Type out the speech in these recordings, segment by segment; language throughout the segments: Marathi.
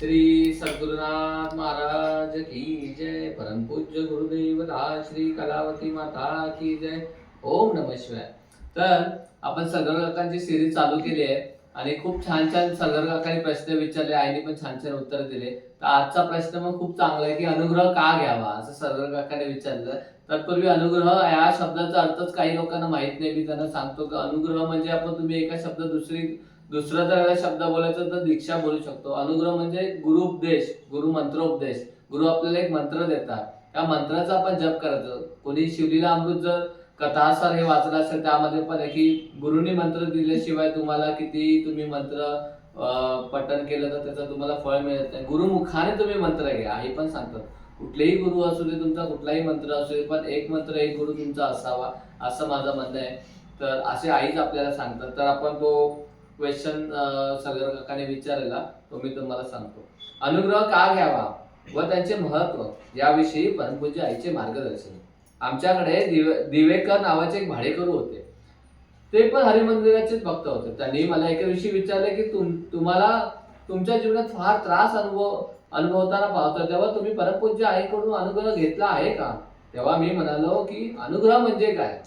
श्री सद्गुरुनाथ महाराज की जय परमपूज्य गुरुदेव श्री कलावती माता की जय ओम नम शिवाय. तर आपण सगळकांची सिरीज चालू केली आहे आणि खूप छान छान सगळकांनी प्रश्न विचारले आईने पण छान छान उत्तर दिले. तर आजचा प्रश्न मग खूप चांगला आहे की अनुग्रह का घ्यावा असं सगळकांनी विचारलं. तत्पूर्वी अनुग्रह या शब्दाचा अर्थच काही लोकांना माहीत नाही मी त्यांना सांगतो की अनुग्रह म्हणजे आपण तुम्ही एका शब्द दुसरी दुसरा जर शब्द बोलायचा तर दीक्षा बोलू शकतो. अनुग्रह म्हणजे गुरु उपदेश गुरु मंत्रोपदेश गुरु आपल्याला एक मंत्र देतात. त्या मंत्राचा आपण जप करायचं. कोणी शिवलीला अमृत जर कथासार हे वाचलं असेल त्यामध्ये पण आहे की गुरुनी मंत्र दिल्याशिवाय तुम्हाला किती तुम्ही मंत्र पठन पठण केलं तर त्याचं तुम्हाला फळ मिळत नाही. गुरुमुखाने तुम्ही मंत्र घ्या. हे पण सांगतात कुठलेही गुरु असू दे तुमचा कुठलाही मंत्र असू दे पण एक मंत्र एक गुरु तुमचा असावा असं माझं म्हणणं आहे. तर असे आईच आपल्याला सांगतात. तर आपण तो क्वेश्चन सागर काकाने विचारलेला तो मी तुम्हाला सांगतो अनुग्रह का घ्यावा व त्यांचे महत्त्व याविषयी परमपूज्य आईचे मार्गदर्शन. आमच्याकडे दिवे दिवेकर नावाचे एक भाडेकरू होते. ते पण हरिमंदिराचेच भक्त होते. त्यांनी मला एका विषयी विचारले की तुम तुम्हाला तुमच्या जीवनात फार त्रास अनुभव अनुभवताना पाहतो तेव्हा तुम्ही परमपूज्य आईकडून अनुग्रह घेतला आहे का? तेव्हा मी म्हणालो की अनुग्रह म्हणजे काय?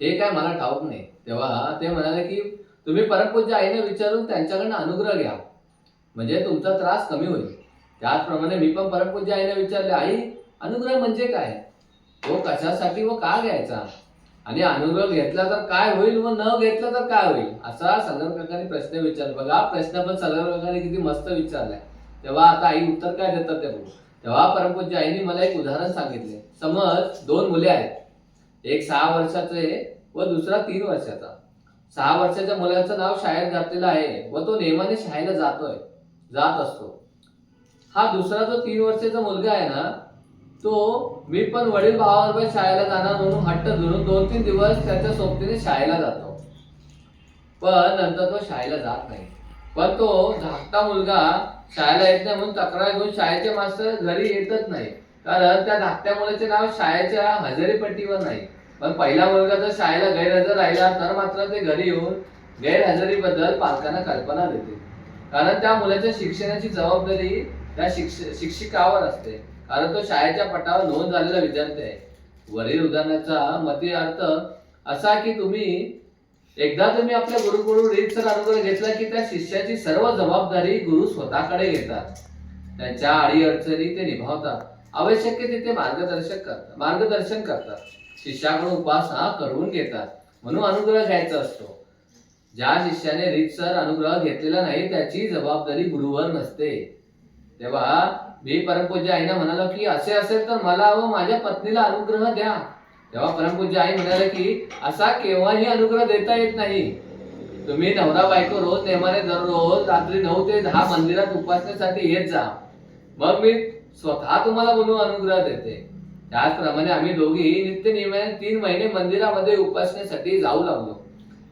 हे काय मला ठाऊक नाही. तेव्हा ते म्हणाले की तुम्ही परमपूज्य आईने विचारून त्यांच्याकडनं अनुग्रह घ्या. म्हणजे तुमचा त्रास कमी होईल. त्याचप्रमाणे मी पण परमपूज्य आईने विचारले आई अनुग्रह म्हणजे काय? तो कशासाठी व का घ्यायचा? आणि अनुग्रह घेतला तर काय होईल व न घेतला तर काय होईल? असा सगळ्या प्रकारे प्रश्न विचारला. बघा प्रश्न पण सगळ्या प्रकारे किती मस्त विचारलाय. तेव्हा आता आई उत्तर काय देतात ते बघू. तेव्हा परमपूज्य आईने मला एक उदाहरण सांगितले. समज दोन मुले आहेत. एक सहा वर्षाचे व दुसरा तीन वर्षाचा. सहा वर्षाच्या मुलाचं नाव शाळेत घातलेलं आहे व तो नेमाने शाळेला जातोय जात असतो. हा दुसरा जो तीन वर्षाचा मुलगा आहे ना तो मी पण वडील भावाबरोबर शाळेला जाणार म्हणून हट्ट धरून दोन तीन दिवस त्याच्या सोबतीने शाळेला जातो. पण नंतर तो शाळेला जात नाही. पण तो धाकटा मुलगा शाळेला येत नाही म्हणून तक्रार घेऊन शाळेचे मास्तर घरी येतच नाही. कारण त्या धाकट्या मुलाचे नाव शाळेच्या हजेरीपट्टीवर नाही. पण पहिला मुलगा जर शाळेला गैरहजर राहिला तर मात्र ते घरी येऊन गैरहजेरीबद्दल पालकांना कल्पना देते. कारण त्या मुलाच्या शिक्षणाची जबाबदारी त्या शिक्ष शिक्षिकावर असते. कारण तो शाळेच्या पटावर नोंद झालेला विद्यार्थी आहे. वरील उदाहरणाचा मती अर्थ असा की तुम्ही एकदा तुम्ही आपल्या गुरुकडून रीतसर अनुभव घेतला की त्या शिष्याची सर्व जबाबदारी गुरु स्वतःकडे घेतात. त्यांच्या अडी अडचणी ते निभावतात. आवश्यक तिथे मार्गदर्शक करतात मार्गदर्शन करतात. शिष्याकडून उपासना करून घेतात. म्हणून अनुग्रह घ्यायचा असतो. ज्या शिष्याने रीतसर अनुग्रह घेतलेला नाही त्याची जबाबदारी गुरुवर नसते. तेव्हा मी परमपूज्य आईना म्हणालो की असे असेल तर मला व माझ्या पत्नीला अनुग्रह द्या. तेव्हा परमपूज्य आई म्हणाले की असा केव्हाही अनुग्रह देता येत नाही. तुम्ही नवरा बायको रोज नेमाने दररोज रात्री नऊ ते दहा मंदिरात उपासनेसाठी येत जा. मग मी स्वतः तुम्हाला बोलून अनुग्रह देते. त्याचप्रमाणे आम्ही दोघी नित्य नियमाने तीन महिने मंदिरामध्ये उपासनेसाठी जाऊ लागलो.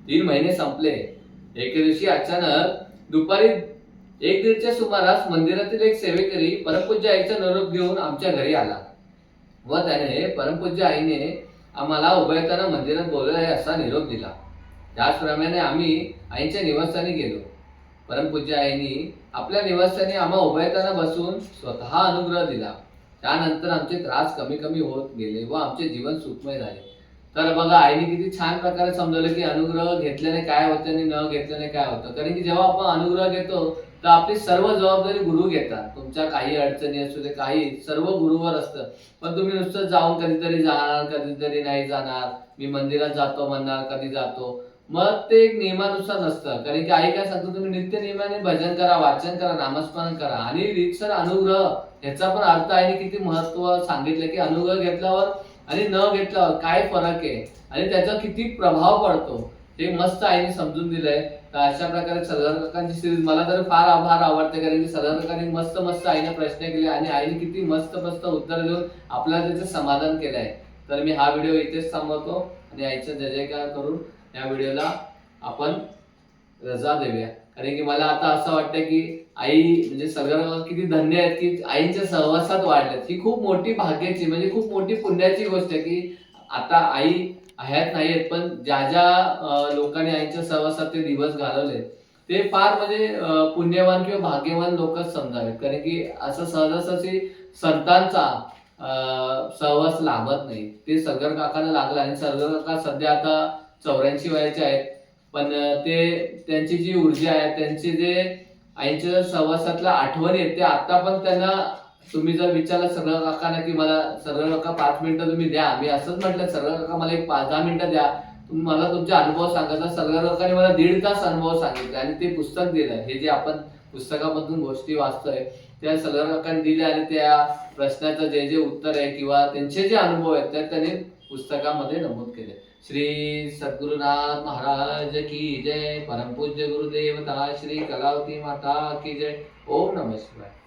तीन महिने संपले. एके दिवशी अचानक दुपारी एक दीडच्या सुमारास मंदिरातील एक सेवेकरी परमपूज्य आईचा निरोप घेऊन आमच्या घरी आला व त्याने परमपूज्य आईने आम्हाला उभयताना मंदिरात बोलवलं आहे असा निरोप दिला. त्याचप्रमाणे आम्ही आईच्या निवासस्थानी गेलो. परमपूज्य आईनी आपल्या निवासस्थानी आम्हा उभयताना बसून स्वतः अनुग्रह दिला. त्यानंतर आमचे त्रास कमी कमी होत गेले व आमचे जीवन सुखमय झाले. तर बघा आईने किती छान प्रकारे समजवलं की अनुग्रह घेतल्याने काय होतं आणि न घेतल्याने काय होतं. कारण की जेव्हा आपण अनुग्रह घेतो तर आपली सर्व जबाबदारी गुरु घेतात. तुमच्या काही अडचणी असू दे काही सर्व गुरुवर असतं. पण तुम्ही नुसतं जाऊन कधीतरी जाणार कधीतरी नाही जाणार. मी मंदिरात जातो म्हणणार कधी जातो. मग ते एक नियमानुसार नसतं. कारण की आई काय सांगतो तुम्ही नित्य नियमाने भजन करा वाचन करा नामस्मरण करा आणि रीतसर अनुग्रह. याचा पण अर्थ आहे किती महत्त्व सांगितलं की अनुग्रह घेतल्यावर आणि न घेतल्यावर काय फरक आहे? आणि त्याचा किती प्रभाव पडतो? हे मस्त आईने समजून दिलंय. तर अशा प्रकारे सदर काकांची सिरीज मला तर फार आभार आवडते कारण की सदर काकांनी मस्त मस्त आईने प्रश्न केले आणि आईने किती मस्त मस्त उत्तर देऊन आपल्याला त्याचं समाधान केलं आहे तर मी हा व्हिडिओ इथेच थांबवतो आणि आईचं जय जयकार करून या व्हिडिओला आपण रजा देऊया. कारण की मला आता असं वाटतं की आई म्हणजे सगळ्यांना किती धन्य आहेत की आईच्या सहवासात वाढल्यात ही खूप मोठी भाग्याची म्हणजे खूप मोठी पुण्याची गोष्ट आहे की आता आई आहेत नाहीयेत पण ज्या ज्या लोकांनी आईच्या सहवासात ते दिवस घालवले ते फार म्हणजे पुण्यवान किंवा भाग्यवान लोकच समजावेत. कारण की असं सहजासहजी संतांचा अं, सहवास लाभत नाही. ते सगर काकांना लागला आणि सगर काका सध्या आता चौऱ्याऐंशी वयाचे आहेत. पण ते त्यांची जी ऊर्जा आहे त्यांचे जे आईच्या सहवासातल्या आठवणी आहेत ते आता पण त्यांना तुम्ही जर विचारलं सगळं काकांना की मला सगळं काका पाच मिनिटं तुम्ही द्या. मी असंच म्हटलं सगळं काका मला एक पाच दहा मिनिटं द्या. तुम्ही मला तुमचे अनुभव सांगायचा. सरळ लोकांनी मला दीड तास अनुभव सांगितले आणि ते पुस्तक दिलं. हे जे आपण पुस्तकामधून गोष्टी वाचतोय त्या सरळ काकाने दिल्या आणि त्या प्रश्नाचं जे जे उत्तर आहे किंवा त्यांचे जे अनुभव आहेत ते त्यांनी पुस्तकामध्ये नमूद केले. श्री सद्गुरुनाथ महाराज की जय परम पूज्य गुरुदेवता श्री कलावती माता की जय। ओम नमः शिवाय।